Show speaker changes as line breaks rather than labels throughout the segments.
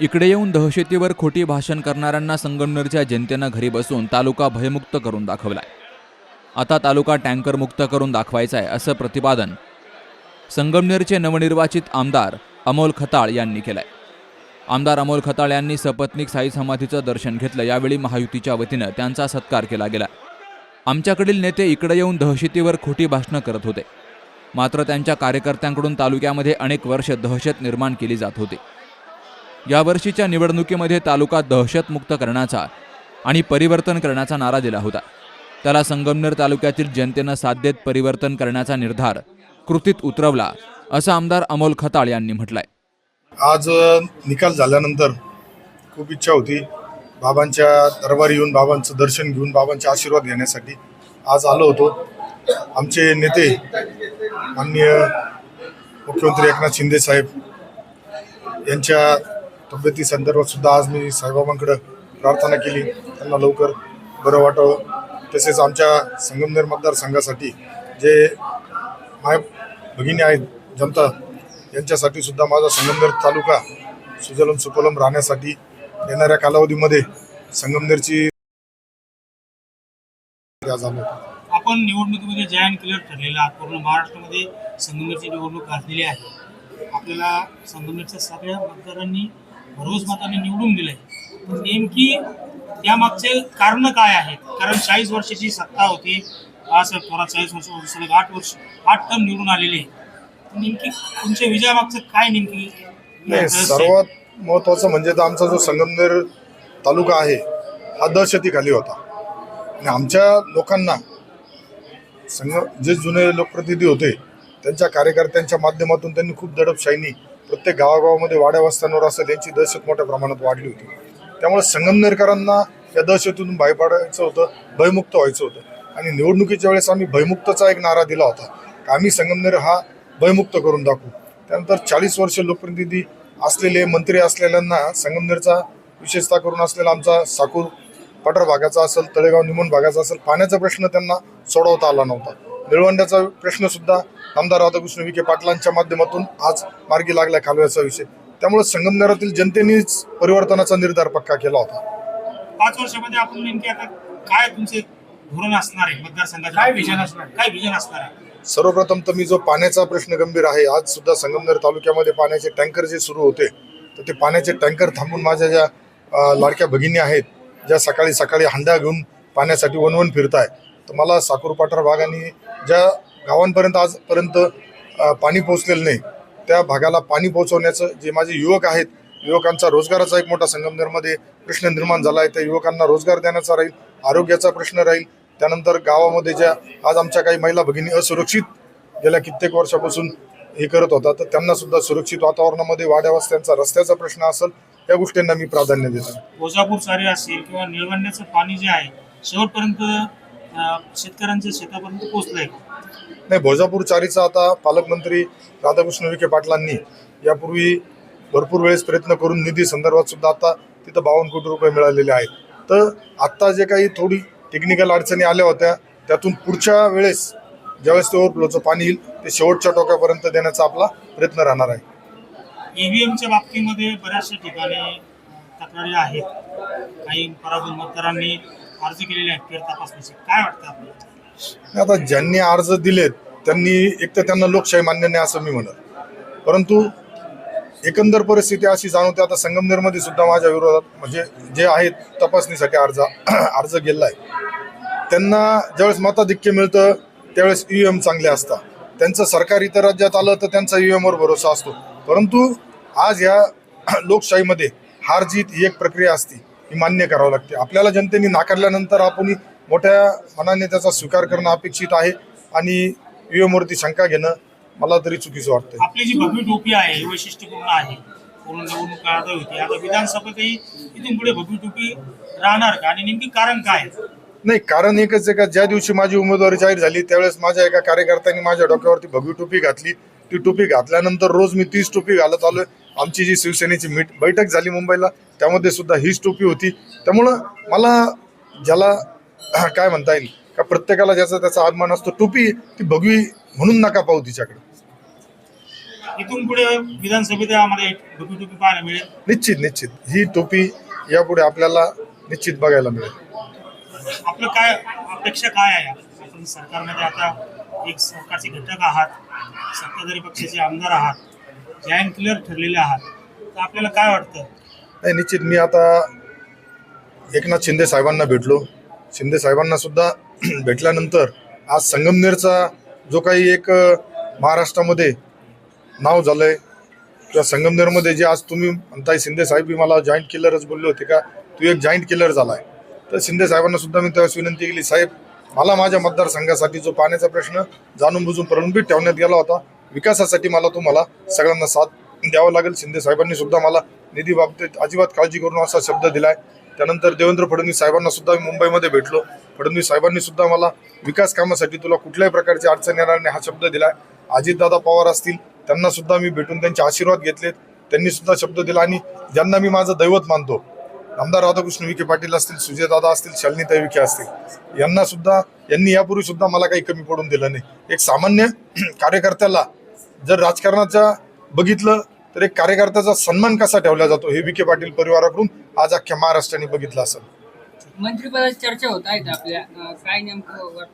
इकडे येऊन दहशतीवर खोटी भाषण करणाऱ्यांना संगमनेरच्या जनतेनं घरी बसून तालुका भयमुक्त करून दाखवलाय. आता तालुका टँकर मुक्त करून दाखवायचा आहे असं प्रतिपादन संगमनेरचे नवनिर्वाचित आमदार अमोल खताळ यांनी केलंय. आमदार अमोल खताळ यांनी सपत्निक साई समाधीचं दर्शन घेतलं. यावेळी महायुतीच्या वतीनं त्यांचा सत्कार केला गेला. आमच्याकडील नेते इकडे येऊन दहशतीवर खोटी भाषणं करत होते. मात्र त्यांच्या कार्यकर्त्यांकडून तालुक्यामध्ये अनेक वर्ष दहशत निर्माण केली जात होती. यावर्षीच्या निवडणुकीमध्ये तालुका दहशतमुक्त करण्याचा आणि परिवर्तन करण्याचा नारा दिला होता. त्याला संगमनेर तालुक्यातील जनतेनं साथ देत परिवर्तन करण्याचा निर्धार कृतीत उतरवला असं आमदार अमोल खताळ यांनी म्हटलंय.
आज निकाल झाल्यानंतर खूप इच्छा होती. बाबांच्या दरबारी येऊन बाबांचं दर्शन घेऊन बाबांचे आशीर्वाद घेण्यासाठी आज आलो होतो. आमचे नेते माननीय मुख्यमंत्री एकनाथ शिंदे साहेब यांच्या तब्येती संदर्भात सुद्धा आज मी साईबाबांकडे प्रार्थना केली. त्यांना लवकर बरं वाटावं तसेच आमच्या संगमनेर मतदारसंघासाठी जे माय भगिनी आहेत जनता यांच्यासाठी सुद्धा माझा संगमनेर तालुका सुजलम सुपलम राहण्यासाठी येणाऱ्या कालावधीमध्ये संगमनेरची आज
आपण निवडणुकीमध्ये जय क्लिअर ठरलेला आहात. पूर्ण महाराष्ट्रामध्ये संगमनेरची निवडणूक गाजलेली आहे. आपल्याला संगमनेरच्या सगळ्या मतदारांनी भरघोस मताने निवडून दिलंय. पण नेमकी त्यामागचे कारण काय आहेत? कारण चाळीस वर्षाची सत्ता होती. बाळासाहेब थोरात चाळीस वर्ष सलग आठ वर्ष आठ टर्म निवडून आलेले. तर नेमकी तुमच्या विजयामागचं काय नेमकी?
नाही? सर्वात महत्त्वाचं म्हणजे तर आमचा जो संगमनेर तालुका आहे हा दहशतीखाली होता. आणि आमच्या लोकांना संग जे जुने लोकप्रतिनिधी होते त्यांच्या कार्यकर्त्यांच्या माध्यमातून त्यांनी खूप दडपशाहीनी प्रत्येक गावागावामध्ये वाड्या वस्त्यांवर असेल यांची दहशत मोठ्या प्रमाणात वाढली होती. त्यामुळे संगमनेरकरांना या दहशतीतून बाहेर पाडायचं होतं भयमुक्त व्हायचं होतं. आणि निवडणुकीच्या वेळेस आम्ही भयमुक्तचा एक नारा दिला होता आम्ही संगमनेर हा भयमुक्त करून दाखवू त्यानंतर चाळीस वर्ष लोकप्रतिनिधी असलेले मंत्री असलेल्यांना संगमनेरचा विशेषतः करून असलेला आमचा साकूर पठार भागाचा असेल तळेगाव निमोन भागाचा असेल पाण्याचा प्रश्न त्यांना सोडवता आला नव्हता. निळवंड्याचा प्रश्न सुद्धा आमदार राधाकृष्ण विखे पाटलांच्या माध्यमातून आज मार्गी लागला कालव्याचा विषय. त्यामुळे संगमनेरातील जनतेनेच परिवर्तनाचा निर्धार पक्का केला होता.
पाच वर्षामध्ये आपण नेमके आता काय तुमचे धोरण असणार आहे मतदारसंघाचे? काय विजन असणार काय विजन असणार आहे?
सर्वप्रथम तर मी जो पाण्याचा प्रश्न गंभीर आहे आज सुद्धा संगमनेर तालुक्यामध्ये पाण्याचे टँकर जे सुरू होते तर ते पाण्याचे टँकर थांबून माझ्या ज्या लाडक्या भगिनी आहेत ज्या सकाळी सकाळी हांड्या घेऊन पाण्यासाठी वनवन फिरताय तर मला साकूर भागाने ज्या गावांपर्यंत आजपर्यंत पाणी पोहोचलेलं नाही त्या भागाला पाणी पोहोचवण्याचं जे माझे युवक आहेत युवकांचा रोजगाराचा एक मोठा संगमनेरमध्ये प्रश्न निर्माण झाला आहे. त्या युवकांना रोजगार देण्याचा राहील आरोग्याचा प्रश्न राहील. त्यानंतर गावामध्ये ज्या आज आमच्या काही महिला भगिनी असुरक्षित गेल्या कित्येक वर्षापासून हे करत होता तर त्यांना सुद्धा सुरक्षित वातावरणामध्ये वाड्या वस्त्यांचा रस्त्याचा प्रश्न असेल या गोष्टींना मी प्राधान्य देतो.
वजापूर सारे असेल किंवा निळवण्याचं पाणी जे आहे शेवटपर्यंत शेतकऱ्यांच्या शेतापर्यंत पोहोचलंय
नाही भोजापूर चारीचा आता पालकमंत्री राधाकृष्ण विखे पाटलांनी यापूर्वी भरपूर वेळेस प्रयत्न करून निधी संदर्भात सुद्धा आता तिथं बावन्न कोटी रुपये मिळालेले आहेत. तर आत्ता जे काही थोडी टेक्निकल अडचणी आल्या होत्या त्यातून पुढच्या वेळेस ज्यावेळेस ते ओव्हरफ्लोचं पाणी येईल ते शेवटच्या टोकापर्यंत देण्याचा आपला प्रयत्न राहणार आहे.
ईव्हीएमच्या बाबतीमध्ये बऱ्याचशा ठिकाणी तक्रारी आहेत. काही पराभूत मतदारांनी अर्ज केलेले आहेत फेर तपासणीचे. काय वाटतं आपल्याला?
आता ज्यांनी अर्ज दिलेत त्यांनी एक तर त्यांना लोकशाही मान्य नाही असं मी म्हणत. परंतु एकंदर परिस्थिती अशी जाणवते आता संगमनेरमध्ये सुद्धा माझ्या विरोधात म्हणजे जे आहेत तपासणीसाठी अर्ज अर्ज गेला आहे त्यांना ज्यावेळेस मताधिक्य मिळतं त्यावेळेस ई एम चांगले असतात. त्यांचं सरकार इतर राज्यात आलं तर त्यांचा ई एमवर भरोसा असतो. परंतु आज या लोकशाहीमध्ये हार जीत ही एक प्रक्रिया असते. ही मान्य करावं लागते. आपल्याला जनतेने नाकारल्यानंतर आपण मोठ्या मनाने त्याचा स्वीकार करणं अपेक्षित आहे आणि ई एमवरती शंका घेणं मला तरी चुकीचं वाटतं
आपली जी भगवी टोपी आहे ही वैशिष्ट्यपूर्ण आहे. पूर्ण निवडणूक काळात होती. आता विधानसभेतही इथून पुढे भगवी टोपी राहणार का? आणि नेमकी कारण काय?
नाही कारण एकच आहे का ज्या दिवशी माझी उमेदवारी जाहीर झाली त्यावेळेस माझ्या एका कार्यकर्त्यांनी माझ्या डोक्यावरती भगवी टोपी घातली. ती टोपी घातल्यानंतर रोज मी तीच टोपी घालत आलोय. आमची जी शिवसेनेची मीट बैठक झाली मुंबईला त्यामध्ये सुद्धा हीच टोपी होती. त्यामुळं मला ज्याला काय म्हणता येईल का प्रत्येकाला ज्याचा त्याचा अभिमान असतो टोपी ती भगवी म्हणून नका पाहू तिच्याकडे.
इथून पुढे विधानसभेत आम्हाला एक भगवी टोपी पाहायला मिळेल?
निश्चित निश्चित. ही टोपी यापुढे आपल्याला निश्चित बघायला मिळेल.
आपलं काय अपेक्षा काय आहे? आपण सरकारमध्ये आता एक सरकारचे घटक आहात सत्ताधारी पक्षाचे आमदार आहात. जॅन क्लिअर ठरलेले आहात. तर आपल्याला काय वाटतं?
नाही निश्चित. मी आता एकनाथ शिंदे साहेबांना भेटलो. शिंदे साहेबांना सुद्धा भेटल्यानंतर आज संगमनेरचा जो काही एक महाराष्ट्रामध्ये नाव झालंय किंवा संगमनेरमध्ये जे आज तुम्ही म्हणताय शिंदे साहेब मला जॉईंट किलरच बोलले होते का? तू एक जॉईंट किलर झालाय. तर शिंदे साहेबांना सुद्धा मी त्यावेळेस विनंती केली साहेब मला माझ्या मतदारसंघासाठी जो पाण्याचा प्रश्न जाणून बुजून प्रलंबित ठेवण्यात गेला होता विकासासाठी मला तुम्हाला सगळ्यांना साथ द्यावा लागेल. शिंदे साहेबांनी सुद्धा मला निधी बाबतीत अजिबात काळजी करून असा शब्द दिलाय. त्यानंतर देवेंद्र फडणवीस साहेबांना सुद्धा मी मुंबईमध्ये भेटलो. फडणवीस साहेबांनी सुद्धा मला विकास कामासाठी तुला कुठल्याही प्रकारची अडचण येणार नाही हा शब्द दिलाय. अजितदादा पवार असतील त्यांना सुद्धा मी भेटून त्यांचे आशीर्वाद घेतलेत. त्यांनी सुद्धा शब्द दिला आणि ज्यांना मी माझं दैवत मानतो आमदार राधाकृष्ण विखे पाटील असतील सुजयदादा असतील शालिनीताई विखे असतील यांना सुद्धा यांनी यापूर्वी सुद्धा मला काही कमी पडून दिलं नाही. एक सामान्य कार्यकर्त्याला जर राजकारणाचा बघितलं तर एक कार्यकर्त्याचा सन्मान कसा ठेवला जातो हे विखे पाटील परिवाराकडून आज अख्ख्या महाराष्ट्राने बघितलं असेल.
मंत्रिपदाची चर्चा होत आपल्या काय नेमकं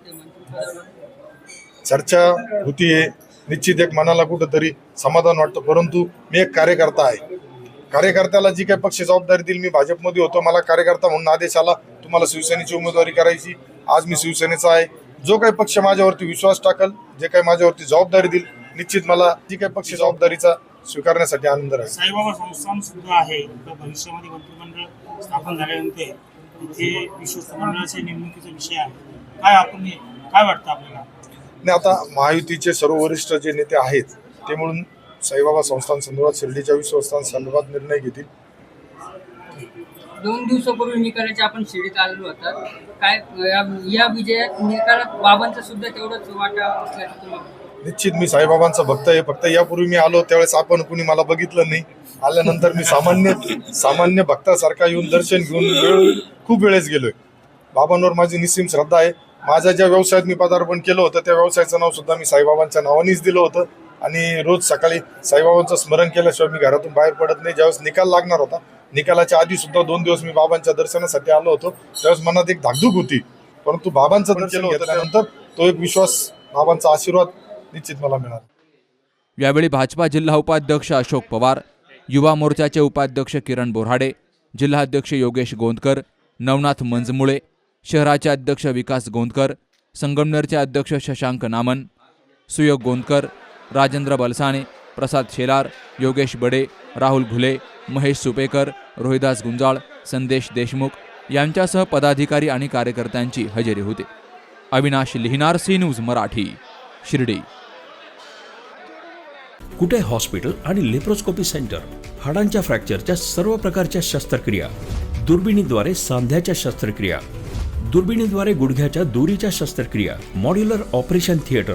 चर्चा होतीये निश्चित एक मनाला कुठंतरी समाधान वाटतं परंतु मी एक कार्यकर्ता आहे. कार्यकर्त्याला जी काही पक्ष जबाबदारी दिली मी भाजपमध्ये होतो मला कार्यकर्ता म्हणून आदेश आला तुम्हाला शिवसेनेची उमेदवारी करायची. आज मी शिवसेनेचा आहे. जो काही पक्ष माझ्यावरती विश्वास टाकल जे काही माझ्यावरती जबाबदारी देईल निश्चित मला जी काही पक्ष जबाबदारीचा स्वीकारण्यासाठी आनंद राहील.
साईबाबा संस्थान सुद्धा आहे. भविष्यामध्ये मंत्रिमंडळ स्थापन झाल्यानंतर इथे विश्वस्त मंडळाच्या नेमणुकीचा विषय आहे. काय आपण काय वाटतं आपल्याला?
आणि आता महायुतीचे सर्व वरिष्ठ जे नेते आहेत ते म्हणून साईबाबा संस्थान संदर्भात शिर्डीच्या संदर्भात निर्णय घेतील.
दोन दिवसापूर्वी निकालाचे आपण शिडीत आलेलो होता काय या विजयात निकालात बाबांचा सुद्धा तेवढंच वाटा असल्याचं
निश्चित मी साईबाबांचा भक्त आहे. फक्त यापूर्वी मी आलो त्यावेळेस आपण कुणी मला बघितलं नाही. आल्यानंतर मी सामान्य सामान्य भक्तासारखा येऊन दर्शन घेऊन वेळ खूप वेळेस गेलोय. बाबांवर माझी निस्सीम श्रद्धा आहे. माझ्या ज्या व्यवसायात मी पदार्पण केलं होतं त्या व्यवसायाचं नाव सुद्धा मी साईबाबांच्या नावानेच दिलं होतं. आणि रोज सकाळी साईबाबांचं स्मरण केल्याशिवाय मी घरातून बाहेर पडत नाही. ज्यावेळेस निकाल लागणार होता निकालाच्या आधी सुद्धा दोन दिवस मी बाबांच्या दर्शनासाठी आलो होतो. त्यावेळेस मनात एक धाकधूक होती. परंतु बाबांचं दर्शन घेतल्यानंतर तो एक विश्वास बाबांचा आशीर्वाद निश्चित मला मिळाला.
यावेळी भाजपा जिल्हा उपाध्यक्ष अशोक पवार युवा मोर्चाचे उपाध्यक्ष किरण बोऱ्हाडे जिल्हाध्यक्ष योगेश गोंदकर नवनाथ मंजमुळे शहराचे अध्यक्ष विकास गोंदकर संगमनेरचे अध्यक्ष शशांक नामन सुयोग गोंदकर राजेंद्र बलसाणे प्रसाद शेलार योगेश बडे राहुल घुले महेश सुपेकर रोहिदास गुंजाळ संदेश देशमुख यांच्यासह पदाधिकारी आणि कार्यकर्त्यांची हजेरी होती. Avinash Lihinar C news Marathi Shirdi.
Kute hospital आणि लेप्रोस्कोपी सेंटर? हाडांच्या फ्रॅक्चरच्या सर्व प्रकारच्या शस्त्रक्रिया. दुर्बिणीद्वारे सांध्याच्या शस्त्रक्रिया. दुर्बिणीद्वारे गुडघ्याच्या दोरीच्या शस्त्रक्रिया. Modular operation theatre.